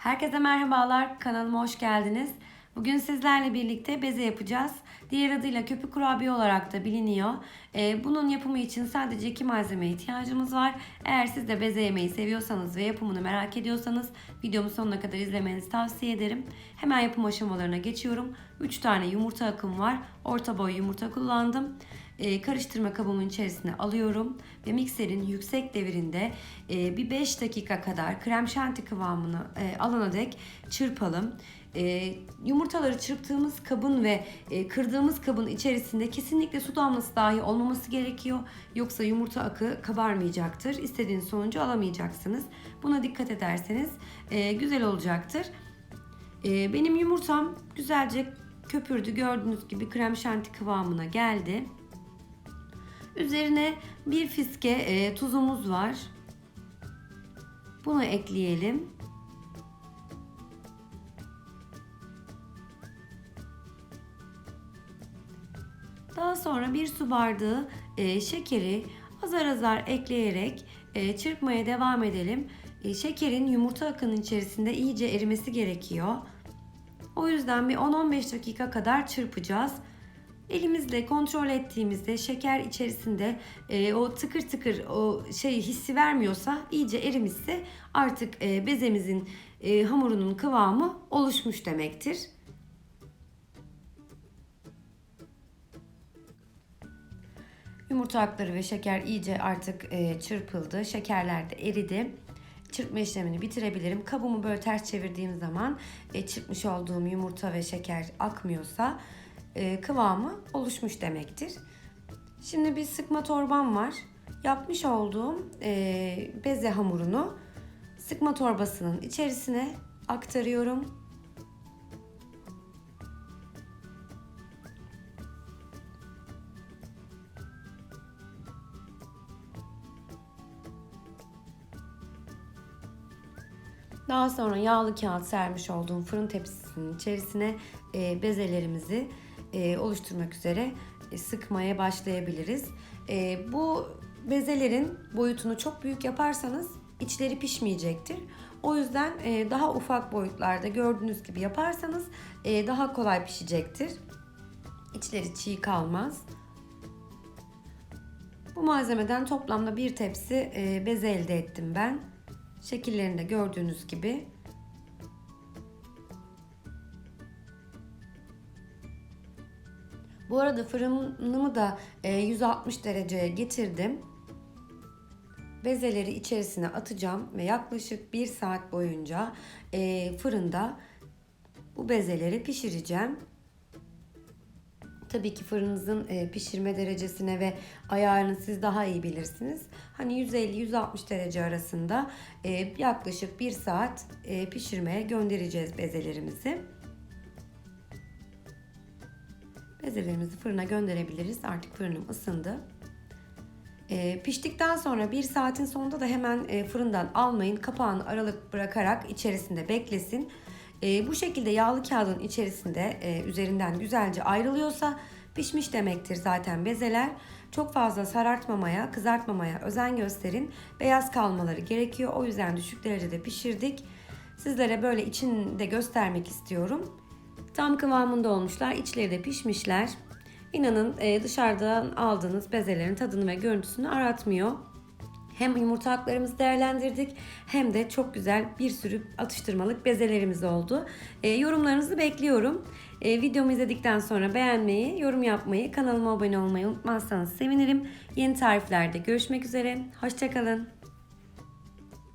Herkese merhabalar, kanalıma hoş geldiniz. Bugün sizlerle birlikte beze yapacağız. Diğer adıyla köpük kurabiye olarak da biliniyor. Ee, bunun yapımı için sadece iki malzemeye ihtiyacımız var. Eğer siz de beze yemeyi seviyorsanız ve yapımını merak ediyorsanız videomu sonuna kadar izlemenizi tavsiye ederim. Hemen yapım aşamalarına geçiyorum. 3 tane yumurta akım var. Orta boy yumurta kullandım. Ee, karıştırma kabımın içerisine alıyorum ve mikserin yüksek devirinde e, bir 5 dakika kadar krem şanti kıvamını e, alana dek çırpalım. E, yumurtaları çırptığımız kabın ve e, kırdığımız kabın içerisinde kesinlikle su damlası dahi olmaması gerekiyor. Yoksa yumurta akı kabarmayacaktır. İstediğiniz sonucu alamayacaksınız. Buna dikkat ederseniz e, güzel olacaktır. E, benim yumurtam güzelce köpürdü. Gördüğünüz gibi krem şanti kıvamına geldi. Üzerine bir fiske e, tuzumuz var. Bunu ekleyelim. Daha sonra bir su bardağı e, şekeri azar azar ekleyerek e, çırpmaya devam edelim. E, şekerin yumurta akının içerisinde iyice erimesi gerekiyor. O yüzden bir 10-15 dakika kadar çırpacağız. Elimizle kontrol ettiğimizde şeker içerisinde e, o tıkır tıkır o şey hissi vermiyorsa iyice erimişse artık e, bezemizin e, hamurunun kıvamı oluşmuş demektir. Yumurta akları ve şeker iyice artık e, çırpıldı. Şekerler de eridi. Çırpma işlemini bitirebilirim. Kabımı böyle ters çevirdiğim zaman e, çırpmış olduğum yumurta ve şeker akmıyorsa kıvamı oluşmuş demektir. Şimdi bir sıkma torbam var. Yapmış olduğum e, beze hamurunu sıkma torbasının içerisine aktarıyorum. Daha sonra yağlı kağıt sermiş olduğum fırın tepsisinin içerisine e, bezelerimizi e, oluşturmak üzere e, sıkmaya başlayabiliriz. E, bu bezelerin boyutunu çok büyük yaparsanız içleri pişmeyecektir. O yüzden daha ufak boyutlarda gördüğünüz gibi yaparsanız daha kolay pişecektir. İçleri çiğ kalmaz. Bu malzemeden toplamda bir tepsi beze elde ettim ben. Şekillerinde gördüğünüz gibi. Bu arada fırınımı da e, 160 dereceye getirdim. Bezeleri içerisine atacağım ve yaklaşık 1 saat boyunca e, fırında bu bezeleri pişireceğim. Tabii ki fırınınızın e, pişirme derecesine ve ayarını siz daha iyi bilirsiniz. Hani 150-160 derece arasında e, yaklaşık 1 saat e, pişirmeye göndereceğiz bezelerimizi. Bezelerimizi fırına gönderebiliriz. Artık fırınım ısındı. piştikten sonra 1 saatin sonunda da hemen fırından almayın. Kapağını aralık bırakarak içerisinde beklesin. E, bu şekilde yağlı kağıdın içerisinde e, üzerinden güzelce ayrılıyorsa pişmiş demektir zaten bezeler. Çok fazla sarartmamaya, kızartmamaya özen gösterin. Beyaz kalmaları gerekiyor. O yüzden düşük derecede pişirdik. Sizlere böyle içini de göstermek istiyorum. Tam kıvamında olmuşlar. İçleri de pişmişler. İnanın e, dışarıdan aldığınız bezelerin tadını ve görüntüsünü aratmıyor. Hem yumurta haklarımızı değerlendirdik hem de çok güzel bir sürü atıştırmalık bezelerimiz oldu. E, yorumlarınızı bekliyorum. E, videomu izledikten sonra beğenmeyi, yorum yapmayı, kanalıma abone olmayı unutmazsanız sevinirim. Yeni tariflerde görüşmek üzere. Hoşçakalın.